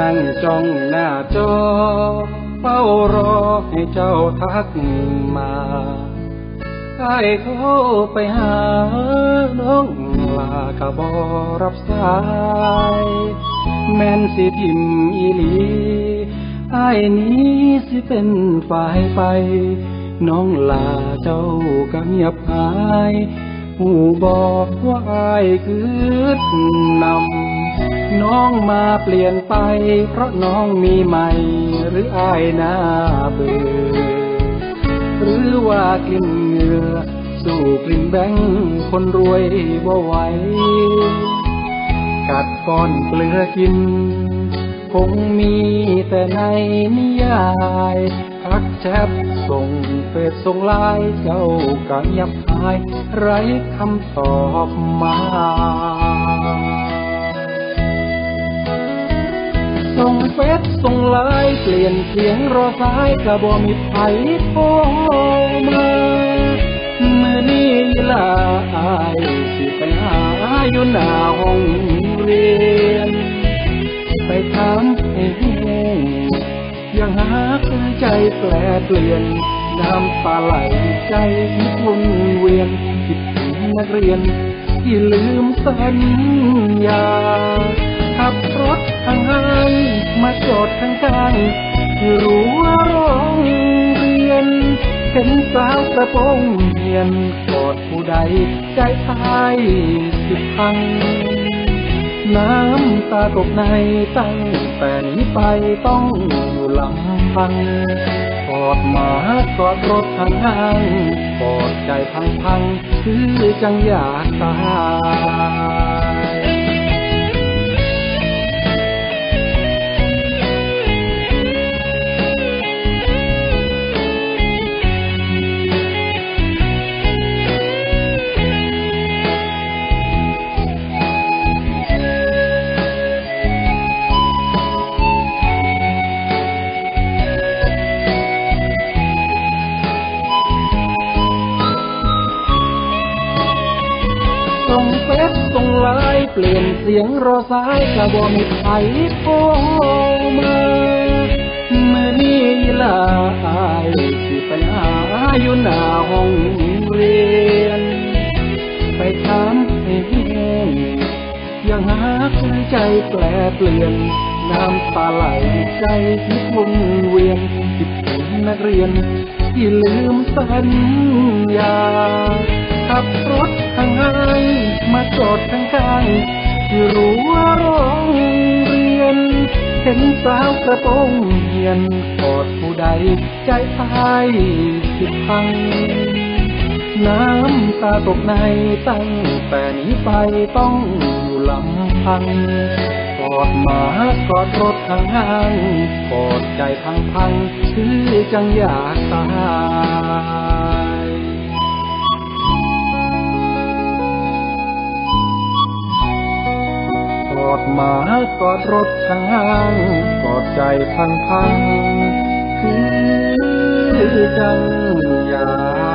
นั่งจ้องหน้าจอเฝ้ารอให้เจ้าทักมาไอ้โทรไปหาน้องลากะบอรับสาย แม่นสิทิมอีหลีไอ้นี้สิเป็นฝ่ายไป น้องลาเจ้าก็เงียบหาย หูบอกว่าอายคือนำน้องมาเปลี่ยนไป เพราะน้องมีใหม่ หรืออายหน้าเบื่อหรือว่ากลิ่นเหงื่อสู้กลิ่นแบงคนรวยบ่ไหวกัดก้อนเกลือกิน คงมีแต่ในนิยายทักแชท ส่งเฟซส่งไลน์เจ้าก็เงียบหาย ไรคำตอบมาส่งเฟซส่งไลน์เปลี่ยนเสียงรอสายกระบอมีไผโทรมา แปลเปลี่ยน น้ำตาไหลใจวนเวียนคิดถึงนักเรียน ที่ลืมสัญญาขับรถทางห้างมาจอดข้างรู้ว่าโรงเรียน เห็นสาวกระโปรงเหียนกอดผู้ใดใจทายสิพัง น้ำตาตกในตั้งแต่นี้ไปต้องอยู่ลำพังกอดหมากอดรถทางห้างกอดใจพังพังคือจังอยากตาย ฟซส่งไลน์เปลี่ยนเสียงรอสายกะบ่มีใครโทรมาเมื่อนี้ลาอายสิไปหาอยู่หน้าห้องเรียน ไปถามเองยังหาคนใจแปลเปลี่ยนน้ำตาไหลใจคิดวนเวียนคิดถึงนักเรียนที่ลืมสัญญา ขับรถทางห้างมาจอดข้างๆที่รู้ว่าโรงเรียน เห็นสาวกระโปรงเหียนกอดผู้ใดใจพายสิพัง น้ำตาตกในตั้งแต่นี้ไปต้องอยู่ลำพังกอดหมากอดรถทางห้างกอดใจพังพัง คือจังอยากตาย ดช้างกอดใจพันพันคือจังยา